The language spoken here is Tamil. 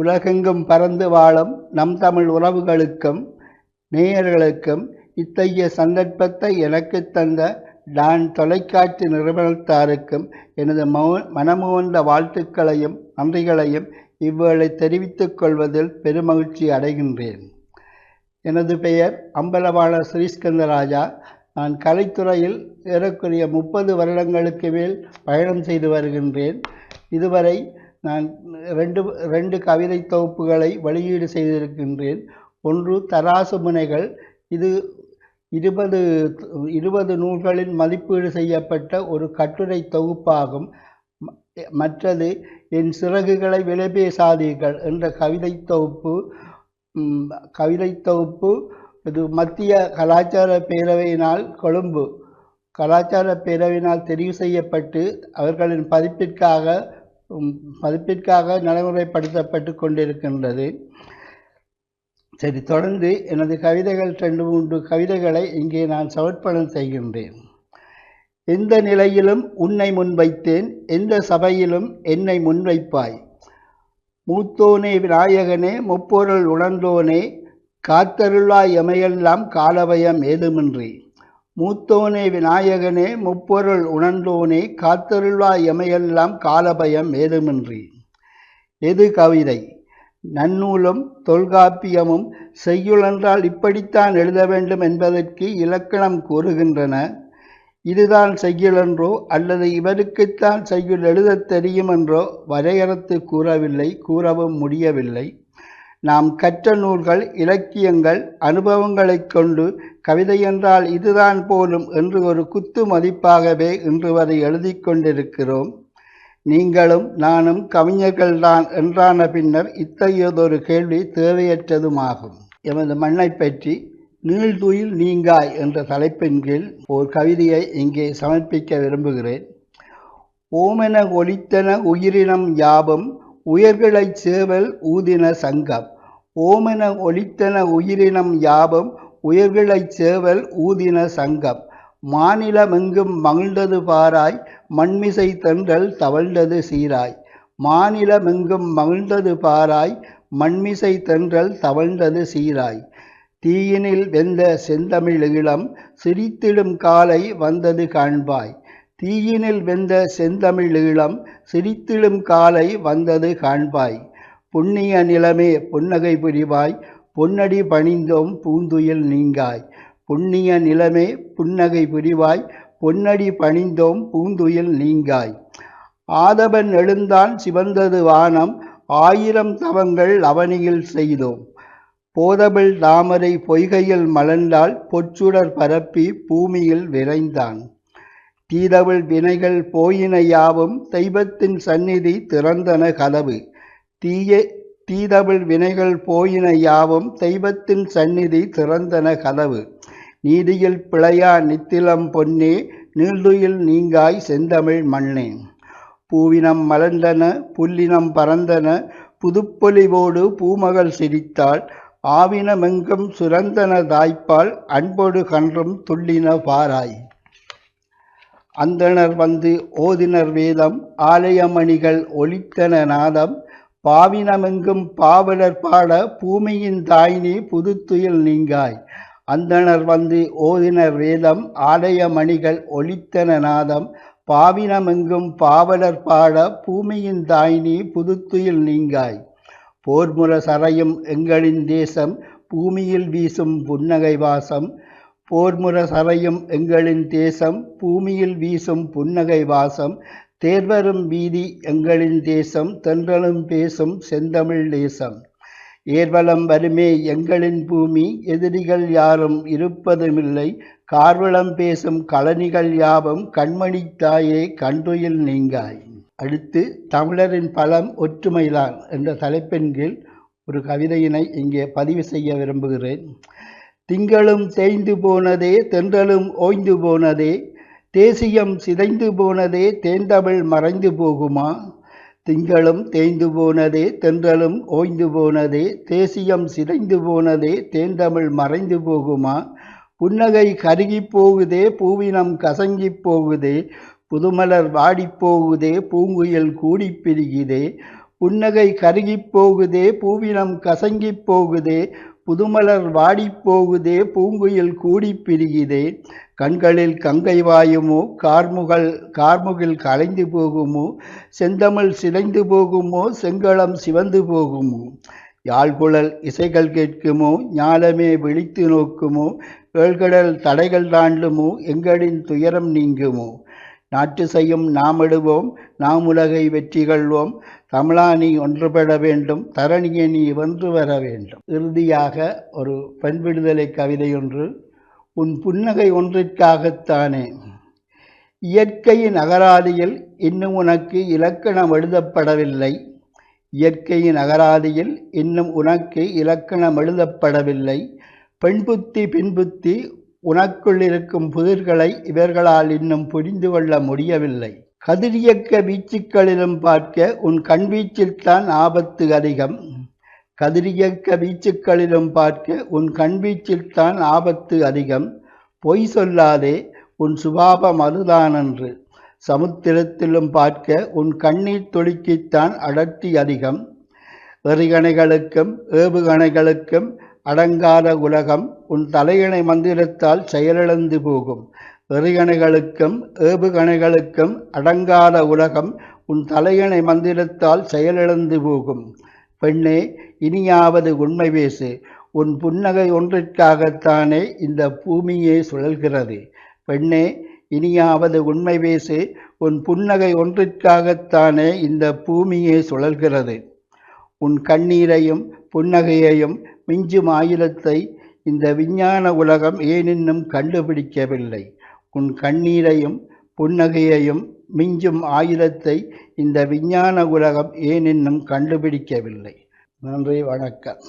உலகெங்கும் பறந்து வாழும் நம் தமிழ் உறவுகளுக்கும் நேயர்களுக்கும் இத்தகைய சந்தர்ப்பத்தை எனக்கு தந்த டான் தொலைக்காட்சி நிறுவனத்தாருக்கும் எனது மௌ மனமுவந்த வாழ்த்துக்களையும் நன்றிகளையும் இவ்வேளை தெரிவித்துக் கொள்வதில் பெருமகிழ்ச்சி அடைகின்றேன். எனது பெயர் அம்பலவாளர் ஸ்ரீஸ்கந்தராஜா நான் கலைத்துறையில் ஏறக்குறைய முப்பது வருடங்களுக்கு மேல் பயணம் செய்து வருகின்றேன். இதுவரை நான் ரெண்டு ரெண்டு கவிதை தொகுப்புகளை வெளியீடு செய்திருக்கின்றேன். ஒன்று தராசு முனைகள். இது இருபது இருபது நூல்களில் மதிப்பீடு செய்யப்பட்ட ஒரு கட்டுரை தொகுப்பாகும். மற்றது என் சிறகுகளை விலை பேசாதீர்கள் என்ற கவிதை தொகுப்பு. கவிதை தொகுப்பு இது மத்திய கலாச்சார பேரவையினால் கொழும்பு. கலாச்சார பேரவையினால் தெரிவு செய்யப்பட்டு அவர்களின் பதிப்பிற்காக மதிப்பிற்காக பதிப்பிற்காக நடைமுறைப்படுத்தப்பட்டு கொண்டிருக்கின்றது. சரி தொடர்ந்து எனது கவிதைகள் ரெண்டு மூன்று கவிதைகளை இங்கே நான் சமர்ப்பணம் செய்கின்றேன். எந்த நிலையிலும் உன்னை முன்வைத்தேன் எந்த சபையிலும் என்னை முன்வைப்பாய். மூத்தோனே விநாயகனே முப்பொருள் உணர்ந்தோனே காத்தருளாய் எமையெல்லாம் காலபயம் ஏதுமின்றி. மூத்தோனே விநாயகனே முப்பொருள் உணர்ந்தோனே காத்தருள்வா எமையெல்லாம் காலபயம் ஏதுமின்றி. எது கவிதை? நன்னூலும் தொல்காப்பியமும் செய்யுளென்றால் இப்படித்தான் எழுத வேண்டும் என்பதற்கு இலக்கணம் கூறுகின்றன. இதுதான் செய்யுளென்றோ அல்லது இவருக்குத்தான் செய்யுள் எழுதத் தெரியுமென்றோ வரையறுத்து கூறவில்லை கூறவும் முடியவில்லை. நாம் கற்ற நூல்கள் இலக்கியங்கள் அனுபவங்களைக் கொண்டு கவிதை என்றால் இதுதான் போலும் என்று ஒரு குத்து மதிப்பாகவே இன்று வரை எழுதி கொண்டிருக்கிறோம். நீங்களும் நானும் கவிஞர்கள்தான் என்றான பின்னர் இத்தகையதொரு கேள்வி தேவையற்றதுமாகும். எமது மண்ணை பற்றி நீள்துயில் நீங்காய் என்ற தலைப்பின் கீழ் ஒரு கவிதையை இங்கே சமர்ப்பிக்க விரும்புகிறேன். ஓமென ஒலித்தன உயிரினம் யாபம் உயர்களைச் சேவல் ஊதின சங்கம். ஓமென ஒலித்தன உயிரினம் யாபம் உயர்களைச் சேவல் ஊதின சங்கம். மாநிலமெங்கும் மகிழ்ந்தது பாராய் மண்மிசை தென்றல் தவழ்ந்தது சீராய். மாநிலமெங்கும் மகிழ்ந்தது பாராய் மண்மிசை தென்றல் தவழ்ந்தது சீராய். தீயினில் வெந்த செந்தமிழ் ஈழம் சிரித்திடும் காலை வந்தது காண்பாய். தீயினில் வெந்த செந்தமிழ் ஈழம் சிரித்திடும் காலை வந்தது காண்பாய். புண்ணிய நிலமே புன்னகை புரிவாய் பொன்னடி பணிந்தோம் பூந்துயில் நீங்காய். புண்ணிய நிலமே புன்னகை புரிவாய் பொன்னடி பணிந்தோம் பூந்துயில் நீங்காய். ஆதவன் எழுந்தான் சிவந்தது வானம் ஆயிரம் தவங்கள் அவனியில் செய்தோம். போதபிள் தாமரை பொய்கையில் மலர்ந்தால் பொற்சுடர் பரப்பி பூமியில் விரைந்தான். தீதவள் வினைகள் போயின யாவும் தெய்வத்தின் சந்நிதி திறந்தன கதவு. தீய தீதமிழ் வினைகள் போயின யாவும் தெய்வத்தின் சந்நிதி திறந்தன கதவு. நீதியில் பிழையா நித்திலம் பொன்னே நீள்துயில் நீங்காய் செந்தமிழ் மண்ணே. பூவினம் மலர்ந்தன புல்லினம் பறந்தன புதுப்பொலிவோடு பூமகள் சிரித்தாள். ஆவினமெங்கும் சுரந்தன தாய்ப்பால் அன்போடு கன்றும் துள்ளின பாராய். அந்தணர் வந்து ஓதினர் வேதம் ஆலயமணிகள் ஒலித்தன நாதம். பாவினமெங்கும் பாவலர் பாட பூமியின் தாய்னி புதுத்துயில் நீங்காய். அந்தணர் வந்து ஓதினர் வேதம் ஆலயமணிகள் ஒளித்தன நாதம். பாவினமெங்கும் பாவலர் பாட பூமியின் தாய்னி புதுத்துயில் நீங்காய். போர்முர சரையும் எங்களின் தேசம் பூமியில் வீசும் புன்னகை வாசம். போர்முர சரையும் எங்களின் தேசம் பூமியில் வீசும் புன்னகை வாசம். தேர்வரும் வீதி எங்களின் தேசம் தென்றலும் பேசும் செந்தமிழ் தேசம். ஏர்வலம் வருமே எங்களின் பூமி எதிரிகள் யாரும் இருப்பதுமில்லை. கார்வளம் பேசும் கழனிகள் யாவும் கண்மணி தாயே கண்டுயில் நீங்காய். அடுத்து தமிழரின் பலம் ஒற்றுமைதான் என்ற தலைப்பின் கீழ் ஒரு கவிதையினை இங்கே பதிவு செய்ய விரும்புகிறேன். திங்களும் தேய்ந்து போனதே தென்றலும் ஓய்ந்து போனதே தேசியம் சிதைந்து போனதே தேந்தமிழ் மறைந்து போகுமா? திங்களும் தேய்ந்து போனதே தென்றலும் ஓய்ந்து போனதே தேசியம் சிதைந்து போனதே தேந்தமிழ் மறைந்து போகுமா? புன்னகை கருகிப் போகுதே பூவினம் கசங்கி போகுதே புதுமலர் வாடிப்போகுதே பூங்குயில் கூடி பிரிகுதே புன்னகை கருகிப் போகுதே பூவினம் கசங்கிப் போகுதே புதுமலர் வாடிப் போகுதே பூங்குயில் கூடிப் பிரியுதே. கண்களில் கங்கை வாயுமோ கார்முகல் கார்முகில் கலைந்து போகுமோ செந்தமிழ் சிதைந்து போகுமோ செங்களம் சிவந்து போகுமோ? யாழ்குழல் இசைகள் கேட்குமோ ஞானமே விழித்து நோக்குமோ? ஏழ்கடல் தடைகள் தாண்டுமோ? எங்களின் துயரம் நீங்குமோ? நாட்டு செய்யும் நாமிடுவோம் நாம் உலகை வெற்றி கொள்வோம் தமிழா நீ ஒன்றுபட வேண்டும் தரணியை நீ வென்று வர வேண்டும். இறுதியாக ஒரு பெண் விடுதலை கவிதை ஒன்று உன் புன்னகை ஒன்றிற்காகத்தானே? இயற்கையின் அகராதியில் இன்னும் உனக்கு இலக்கணம் எழுதப்படவில்லை. இயற்கையின் அகராதியில் இன்னும் உனக்கு இலக்கணம் எழுதப்படவில்லை. பெண் புத்தி பின்புத்தி உனக்குள் இருக்கும் புதிர்களை இவர்களால் இன்னும் புரிந்து கொள்ள முடியவில்லை. கதிரியக்க வீச்சுக்களிலும் பார்க்க உன் கண்வீச்சில்தான் ஆபத்து அதிகம். கதிரியக்க வீச்சுக்களிலும் பார்க்க உன் கண்வீச்சில்தான் ஆபத்து அதிகம். பொய் சொல்லாதே உன் சுபாபம் அதுதானன்று. சமுத்திரத்திலும் பார்க்க உன் கண்ணீர் துளிக்குத்தான் அடர்த்தி அதிகம். எறிகணைகளுக்கும் ஏவுகணைகளுக்கும் அடங்காத உலகம் உன் தலையணை மந்திரத்தால் செயலிழந்து போகும். எறிகணைகளுக்கும் ஏவுகணைகளுக்கும் அடங்காத உலகம் உன் தலையணை மந்திரத்தால் செயலிழந்து போகும். பெண்ணே இனியாவது உண்மை பேசு. உன் புன்னகை ஒன்றிற்காகத்தானே இந்த பூமியே சுழல்கிறது. பெண்ணே இனியாவது உண்மை பேசு. உன் புன்னகை ஒன்றிற்காகத்தானே இந்த பூமியே சுழல்கிறது. உன் கண்ணீரையும் புன்னகையையும் மிஞ்சும் ஆயுதத்தை இந்த விஞ்ஞான உலகம் ஏனென்னும் கண்டுபிடிக்கவில்லை. உன் கண்ணீரையும் புன்னகையையும் மிஞ்சும் ஆயுதத்தை இந்த விஞ்ஞான உலகம் ஏனென்னும் கண்டுபிடிக்கவில்லை. நன்றி வணக்கம்.